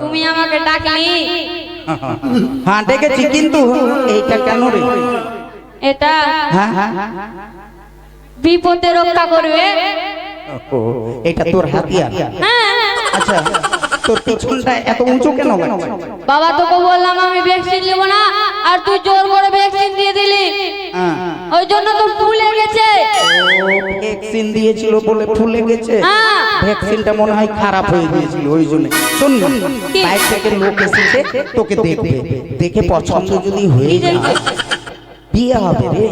তুমি আমাকে ডাকলি হ্যাঁ ডেকেছি কিন্তু এইটা কেন রে? এটা হ্যাঁ হ্যাঁ হ্যাঁ। বিপদে রক্ষা করবে। এটা তোর হাতিয়ার। হ্যাঁ। আচ্ছা তোর পিছনটা এত উঁচু কেন বাবা তোকে বললাম আমি ভ্যাকসিন নেব না আর তুই জোর করে ভ্যাকসিন দিয়ে দিলি। হ্যাঁ। ওই জন্য তো ফুলে গেছে। ভ্যাকসিন দিয়েছিল বলে ফুলে গেছে? হ্যাঁ। ভ্যাকসিনটা মনে হয় খারাপ হয়ে গিয়েছিল ওই জন্য। শোন না, বাইরে থেকে লোক এসেছে তোকে দেখবে। দেখে পছন্দ যদি হয়ে যায় বিয়ে হবে রে।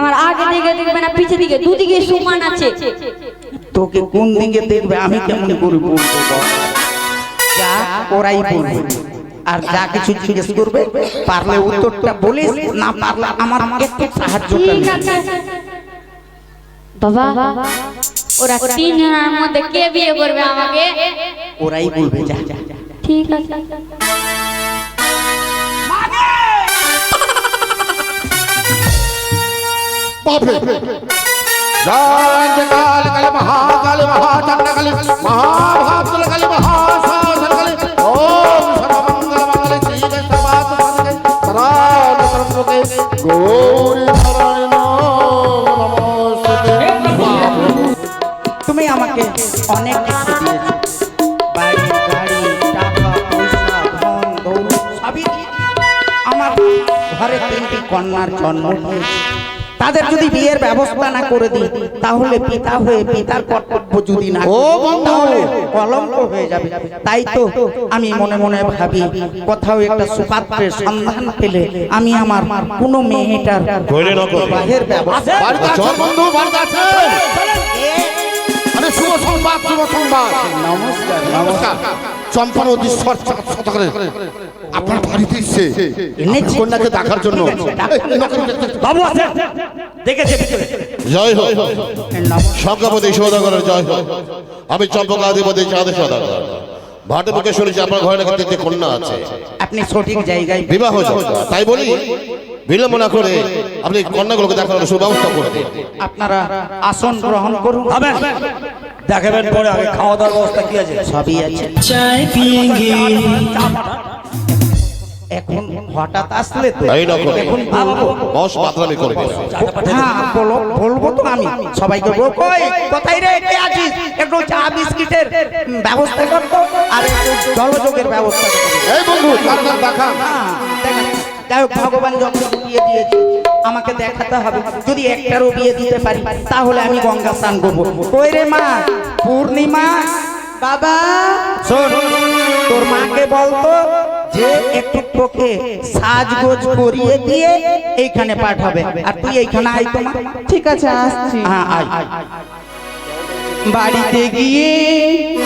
আমার আগে দিকে দেখবে না পিছে দিকে দুদিকে সমান আছে। তোকে কোন দিকে দেখবে আমি কেমন করে বলব বল? যা ওরাই বলবে। আর যা কিছু জিজ্ঞেস করবে পারলে উত্তরটা বলিস না পারলে আমার একটু সাহায্য বাবা ওরা তিন জনের মধ্যে কে বিয়ে করবে আমাকে? ওরাই বলবে যা। যা। ঠিক আছে। বাপরে। জয় কাল কালী মহাকালী মহাচন্দ্রকালী মহাভাবতুল কালী মহাসাধনকালী আমাকে অনেক কিছু দিয়েছ। বাড়ি গাড়ি টাকা পয়সা ধন দৌলত সবই আমার ঘরে তিনটি কন্যার জন্ম তাদের যদি বিয়ের ব্যবস্থা না করে দিই তাহলে পিতা হয়ে পিতার কর্তব্য যদি না ও তাহলে কলঙ্ক হয়ে যাবে। তাই তো আমি মনে মনে ভাবি কোথাও একটা সুপাত্রের সন্ধান পেলে আমি আমার কোনো মেয়েটার বিবাহের ব্যবস্থা সংবাদ শুভ সংবাদ। নমস্কার। নমস্কার। চম্পার অধীশ্বর শতকরে আপনার বাড়িতে এসছে। কন্যাকে দেখার জন্য। বাবু আছে। দেখেছে ভিতরে। জয় হোক। নমস্কার সংজ্ঞাপতি সৌদাগরের জয় হোক। আমি চম্পকাধিপতি চাঁদে সৌদাগর। ভাটে মুখে শুনেছি আপনার ঘরে নাকি তিনটে কন্যা আছে। আপনি সঠিক জায়গায় বিবাহ তাই বলি? বিলম্ব না করে আপনি কন্যাগুলোকে দেখানোর সুব্যবস্থা করে আপনারা আসন গ্রহণ করুন। দেখাবেন পরে আগে খাওয়া দাওয়ার ব্যবস্থা কি আছে? সবই আছে। এখন হঠাৎ আসলে তো এখন বলব। বস মাত্রামি করে হ্যাঁ বলো বলব তো আমি। সবাইকে বলব কই কোথায় রে? কে আছিস? একটু চা বিস্কিটের ব্যবস্থা করতো। আর একটু জলযোগের ব্যবস্থা করতো। এই বন্ধু হ্যাঁ, দেখা- যাই হোক ভগবান যখন বিয়ে দিয়েছে আমাকে দেখাতে হবে যদি একটারও বিয়ে দিতে পারি তাহলে আমি গঙ্গা স্নান করব। কই রে মা? পূর্ণিমা? বাবা? শোন তোর মাকে বলতো যে একটু তোকে সাজগোজ করিয়ে দিয়ে এইখানে পাঠাবে। আর তুই এইখানে আয় তো ঠিক আছে আসছি। হ্যাঁ আয়। বাড়িতে গিয়ে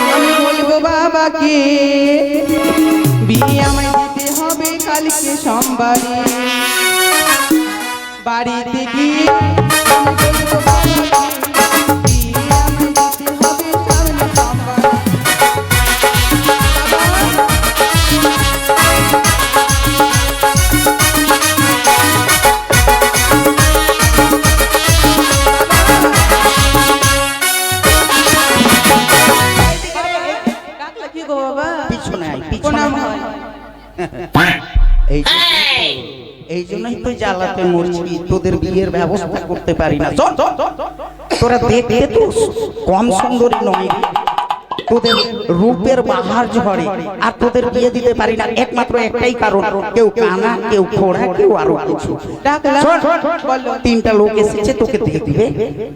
আমি বলব বাবাকে বিয়ে আমায় কালকে সোমবারে বাড়িতে গিয়ে করতে পারি না। তোরা দেখতে তো কম সুন্দরী নয়। তোদের রূপের বাহার ঝরে আর তোদের বিয়ে দিতে পারি না। একমাত্র একটাই কারণ কেউ কানা কেউ খোড়া কেউ আরও কিছু। তিনটা লোক এসেছে তোকে দিয়ে দিবে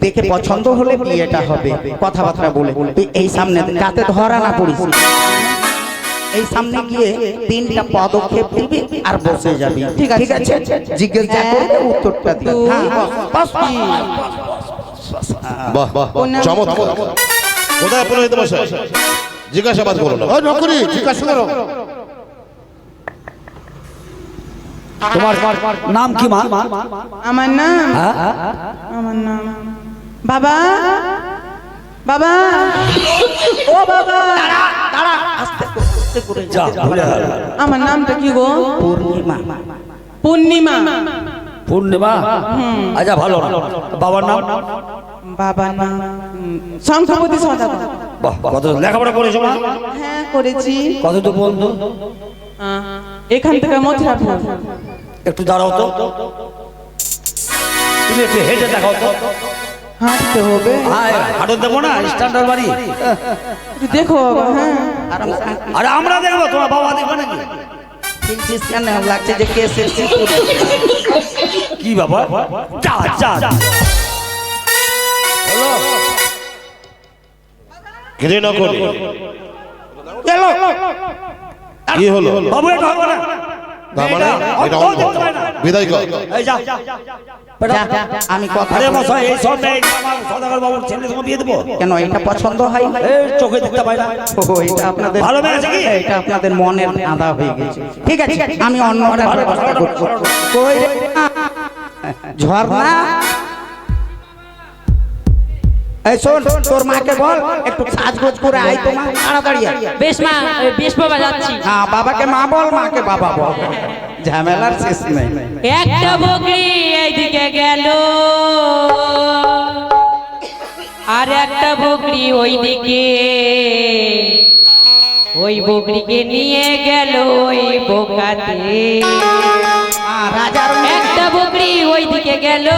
দেখে পছন্দ হলে বিয়েটা হবে। কথাবার্তা বলে। তুই এই সামনে কাতে ধরা না পড়িস। এই সামনে গিয়ে তিনটা পদক্ষেপ দিবি আর বসে যাবি। ঠিক আছে। ঠিক আছে? জিজ্ঞেস যা করবে উত্তরটা দিবি। হ্যাঁ বাস, বাস, তিন। বাহ বাহ বাহ, চমৎকার। কোথায় পুরোহিত মশাই? জিজ্ঞাসাবাদ করুন ওই নকরি জিজ্ঞাসা করো। তোমার নাম কি মা? আমার নাম? হ্যাঁ? আমার নাম বাবা। বাবা। ও বাবা। দাঁড়া আস্তে করে, আস্তে করে যা আমার নামটা কি গো? পূর্ণিমা। পূর্ণিমা। পূর্ণিমা? আচ্ছা ভালো বাবার নাম? বাবার নাম শঙ্খপতি সদাগর। বাহ কত লেখাপড়া করেছ মা? হ্যাঁ করেছি। কত তো বন্ধু এখান থেকে মথুরাপুর। একটু দাঁড়াও তো। তুমি একটু হেঁটে দেখাও তো। হাঁটতে হবে। হ্যাঁ দেবো না স্ট্যান্ডার্ড বাড়ি। দেখো বাবা হ্যাঁ। আরে আমরা দেখব তোমার বাবা দেখবে নাকি? লাগছে যে কে কি বাবা? যা যা। করি। কি হলো? এটা হবে না। বিদায় কর। এই যা যা, আমি কথা আরে মশাই এই সব মেয়ে সদাগর বাবুর ছেলে তোমাকে বিয়ে দেবো? কেন এটা পছন্দ হয়? এই চোখে দেখতে পাই না। ও, এটা আপনাদের ভালো মেরেছে কি? এটা আপনাদের মনের আদা হয়ে গেছে। ঠিক আছে আমি অন্যটার ভালো, ব্যবস্থা ভালো, কই ঝর্ণা? এই শোন তোর মাকে বল একটু সাজগোজ করে আয় তো মা তাড়াতাড়ি বেশ মা বেশ বাবা যাচ্ছি। হ্যাঁ বাবাকে মা বল মাকে বাবা বল। ঝামেলার শেষ নেই। একটা বকরি এইদিকে গেল। আর একটা বকরি ওইদিকে। ওই বকরিকে নিয়ে গেল ওই বোকাতে। আর রাজার। একটা বকরি ওইদিকে গেল।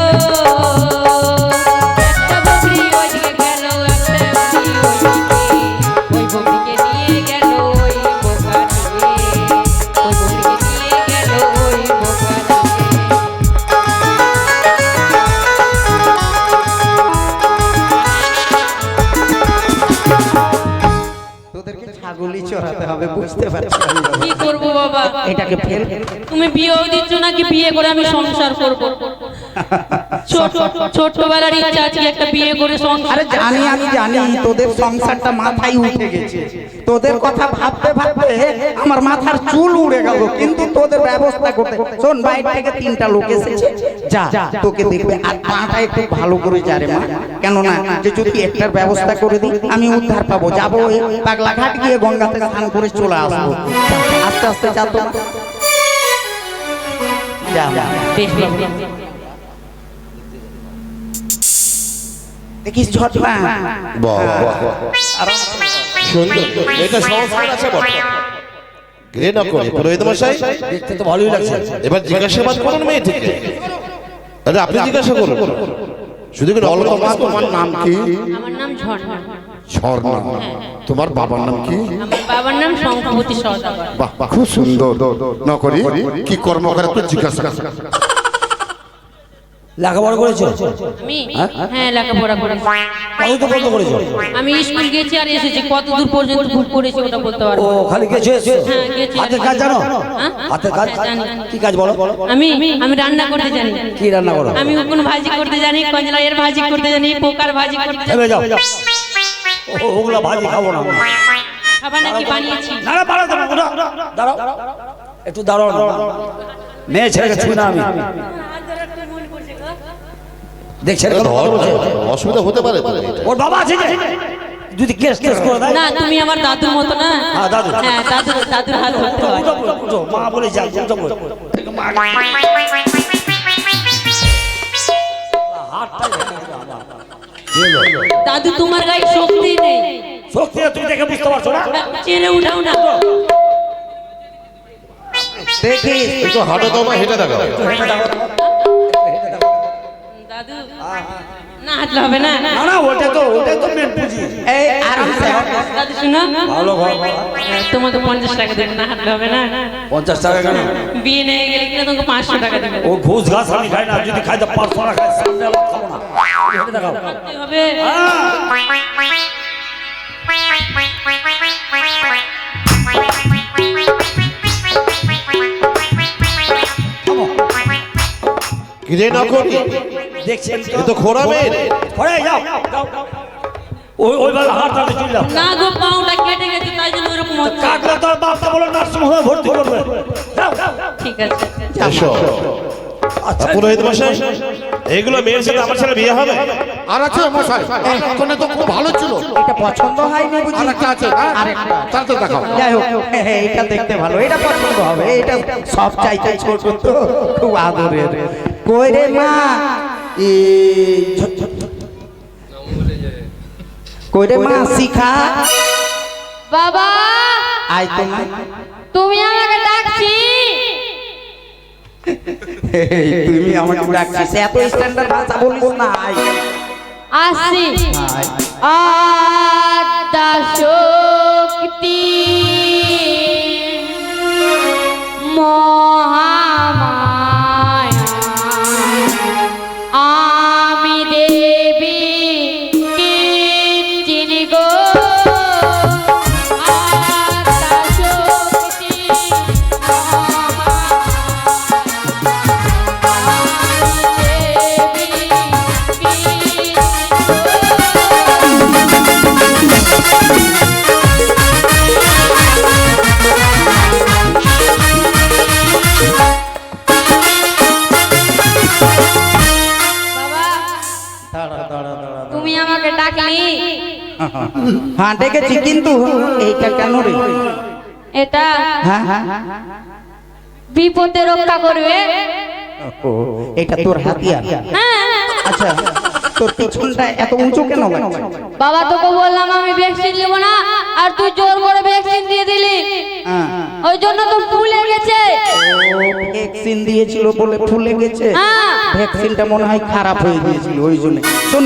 এটাকে ফেল। তুমি বিয়েও দিচ্ছ নাকি বিয়ে করে আমি সংসার করব? ছোটবেলার ইচ্ছা আছে একটা বিয়ে করে সংসার আরে জানি আমি জানি তোদের সংসারটা মাথায় উঠে গেছে। তোদের কথা ভাবতে ভাবতে আমার মাথার চুল উড়ে গেল কিন্তু তোদের ব্যবস্থা করতে শোন বাইরে থেকে তিনটা লোক এসেছে। যা তোকে দেখবে। আর পাটা একটু ভালো করে যা রে মা। কেননা যে যদি একটার ব্যবস্থা করে দিই আমি উদ্ধার পাবো। যাব পাগলাঘাট গিয়ে গঙ্গাতে স্নান করে চলে আসব। আস্তে আস্তে যা তো যা যা। বেশ। দেখিস ঝটপা বাহ বাহ। সুন্দর। এটা সংস্কার আছে বটে। ঘিরে না করি পুরোহিত মশাই দেখতে তো ভালোই লাগছে। এবার জিজ্ঞাসাবাদ করুন মেয়েটিকে। আরে আপনি জিজ্ঞাসা করুন। শুধু কি অল্প মা তোমার নাম কি? আমার নাম ঝর্ণা। ঝর্ণা। তোমার বাবার নাম কি? বাবার নাম বাহ বাহ, খুব সুন্দর। না করি কি কর্ম করে তো জিজ্ঞাসা লেখাপড়া করেছ? আমি? হ্যাঁ? লেখাপড়া করেছি। কত বন্ধ করেছ? আমি স্কুল গেছি আর এসেছি। কত দূর পর্যন্ত ভুল করেছি ওটা বলতে পারব না। খালি গেছো হ্যাঁ, গেছি। হাতের কাজ জানো? হ্যাঁ? হাতের কাজ? হ্যাঁ, কি কাজ বলো? আমি আমি রান্না করতে জানি। কি রান্না করো? আমি উকুন ভাজি করতে জানি কঞ্জলাইয়ের ভাজি করতে জানি পোকার ভাজি করতে জানি। যাও। ও, ওগুলা ভাজি খাব না। খাবার নাকি বানিয়েছি? না না দাঁড়াও একটু দাঁড়াও মেয়ে ছেলেকে ছুঁই না আমি। দেখ বলছে। অসুবিধা হতে পারে ওর বাবা আছে যে। যদি কেস কেস করে দেয়। না তুমি আমার দাদুর মতো না? হ্যাঁ, দাদু। হ্যাঁ দাদুর দাদুর হাত ধরতে হয় মা বলে যাই। দাদু তোমার গায়ে শক্তি নেই। শক্তি তুমি দেখে বুঝতে পারছ না? চেনে উঠাও না। দেখিস একটু হাঁটো তো মা হেঁটে দেখাও। হাঁটলে হবে না? না না ওটা তো ওটা তো মেন পুঁজি। এই আরামসে। দাদু শুনো ভালো ঘর তোমাকে পঞ্চাশ টাকা দেবে না হাঁটলে হবে না? পঞ্চাশ টাকা কেন? বিয়ে নিয়ে গেলে কিনা তোমাকে পাঁচশো টাকা দেবে। ও ঘুষ ঘাস আমি খাই না যদি খাই তো পাঁচশো টাকা খাই সামনে খাব না। দেখাও। হবে। ঘিরে না করি দেখছেন এ তো খোরা মেয়ে যাও। ওই ওইভাবে হাত ধরে চলে যাও না গো পাউটা কেটে গেছে তাই জন্য ওরকম হচ্ছে। কাটলে তোর বাপটা বলে নার্সিং হোমে ভর্তি করবে। যাও, যাও। ঠিক আছে। এসো। আচ্ছা পুরোহিত মশাই এইগুলো মেয়ের সাথে আমার ছেলে বিয়ে হবে? আর আছে মশাই এখানে তো খুব ভালো ছিল। এটা পছন্দ হয়নি বুঝি? আর একটা আছে? আরেকটা তাহলে তো দেখাও। যাই হোক হ্যাঁ, হ্যাঁ, এটা দেখতে ভালো। এটা পছন্দ হবে। এটা সব চাইতে ছোট তো। খুব আদরের। কই রে মা? কইরে মা? শিখা? বাবা! আয় তো। মা তুমি আমাকে ডাকছি। এই, তুমি আমাকে ডাকছিস। এত স্ট্যান্ডার্ড ভাষা বলিস না আয়। আসছি আয়। আদা হ্যাঁ ডেকেছি কিন্তু এইটা কেন রে? এটা হ্যাঁ হ্যাঁ। বিপদে রক্ষা করবে। এটা তোর হাতিয়ার। আচ্ছা তোর পিছনটা এত উঁচু কেন বাবা তোকে বললাম আমি ভ্যাকসিন নেব না আর তুই জোর করে ভ্যাকসিন দিয়ে দিলি। হ্যাঁ। ওই জন্য তো ভ্যাকসিন দিয়েছিল বলে ফুলে গেছে। হ্যাঁ। ভ্যাকসিনটা মনে হয় খারাপ হয়ে গিয়েছিল ওই জন্য। শোন?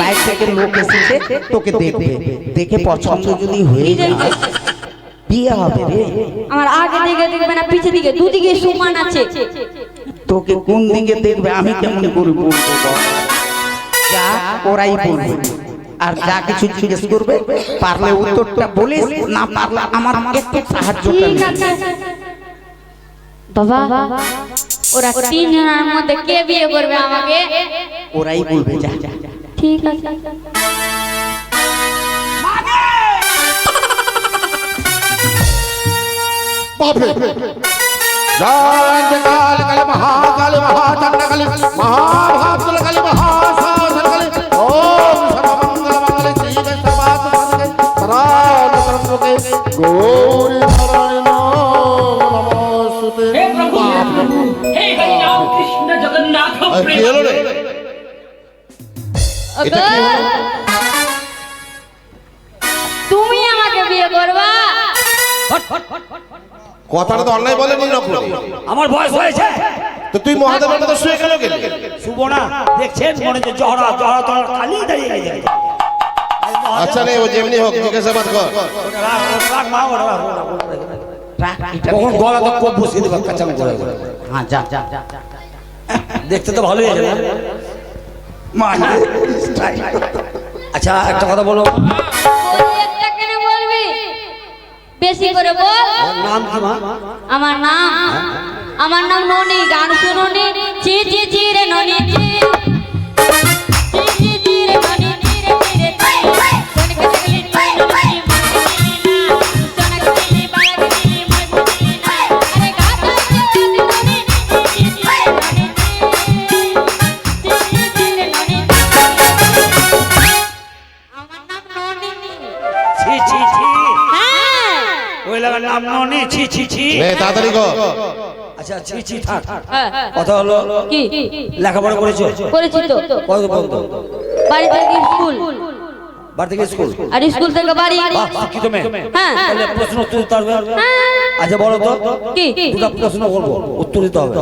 বাইরে থেকে লোক এসেছে তোকে দেখবে। দেখে পছন্দ যদি হয়ে যায় বিয়ে হবে রে। আমার আগে দিকে দেখবে না পিছে দিকে দুদিকে সমান আছে। তোকে কোন দিকে দেখবে আমি কেমন করে বলব যা ওরাই বলবে। আর যা কিছু জিজ্ঞেস করবে পারলে উত্তরটা বলিস না পারলে আমার একটু সাহায্যটা ঠিক আছে। বাবা ওরা তিন জনের মধ্যে কে বিয়ে করবে আমাকে? ওরাই বলবে যা। ঠিক আছে। বাপরে। জয় কাল কালী মহাকাল মহাচন্দ্রকালী আমার বয়স হয়েছে। তো তুই মহাদেবের মতো শুয়ে কেন গেলি? শুভ না। দেখছেন মনে হচ্ছে জহরা জহরা তো খালি দাঁড়িয়ে গেছে। আচ্ছা নে ও যেমনি হোক জিজ্ঞাসাবাদ কর। কখন গলা তো কোপ বসিয়ে দেবে কাঁচাম করে হ্যাঁ যা যা যা যা। দেখতে তো ভালোই আছে আচ্ছা একটা কথা বলো। বেশি করে বল। নাম কি মা? আমার নাম আমার নাম ননি গান শুনুনি চি চি চি রে ননি চি ছি ছি থাক। হ্যাঁ কথা হলো কি? লেখাপড়া করেছ? করেছি তো। কত পর্যন্ত? বাড়ি থেকে স্কুল। বাড়ি থেকে স্কুল? আর স্কুল থেকে বাড়ি। শিক্ষিত মেয়ে হ্যাঁ। তাহলে প্রশ্ন উত্তর দিতে হবে হ্যাঁ। আচ্ছা বলো তো। কি? দুটা প্রশ্ন করব উত্তর দিতে হবে।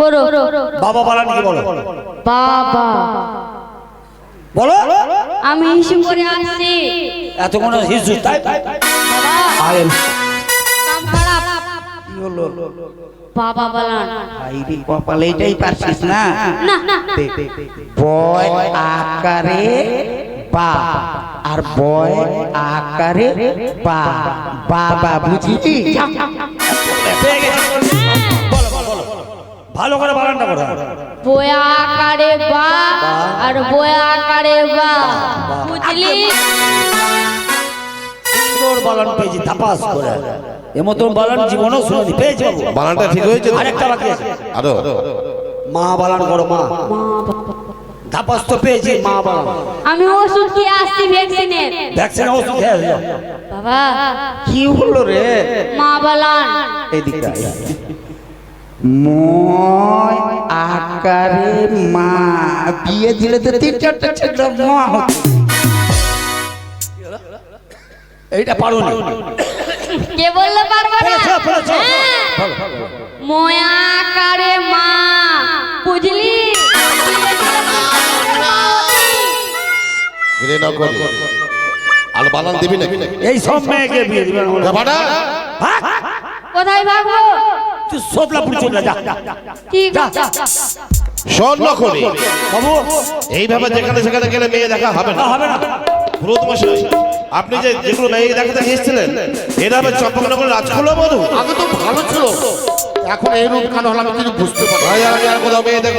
করো। বাবা বলান কি বলো? বাবা। বলো। আমি হিসু করে আসছি। এতক্ষণ হিসু তাই? কাম খারাপ। কি হলো? বাবা বলান ভাইরি কপাল পারছিস না? বয় আকারে বা। আর বয় আকারে বা। বাবা বলো। ভালো করে বানানটা করো বয়া আকারে বা আর বয়া আকারে বা। বুঝলি? সুন্দর বালান পেয়েছি ধাপাস করে। এমতন বালান জীবনও শুনে পেয়েছি বাবু। বানানটা ঠিক হয়েছে আরেকটা বাকি আছে। আরও মা বালান করো মা। ধাপাস তো পেয়েছি মা বালান। আমি ওষুধ খেয়ে আসছি ভ্যাকসিনের ভ্যাকসিন ওষুধ খেয়ে। বাবা কি হলো রে? মা বলান। এদিকে আয়। ময় আকারে মা বিয়ে দিলে তো তিন চারটা ছেলে মা হতো এইটা পারো না। কে বলল পারব না। হ্যাঁ। ময়া কারে মা বুঝলি? ঘৃণা করি আর বানান দিবি নাকি? এই সব মেয়েকে বিয়ে দিবেন বাড়া। কোথায় ভাগবো তুই সোদলাপুর চলে যা। ঠিক আছে স্বর্ণ করি বাবু। এইভাবে যেখানে সেখানে গেলে মেয়ে দেখা হবে না। হবে না। আপনি যে যেগুলো মেয়ে দেখাতে এসেছিলেন করে চম্পকনগর রাজকুল বধু? আগে তো ভালো ছিল। এখন এই রূপ কেন হলো আমি কিছু বুঝতে পারি আর কোথাও মেয়ে দেখব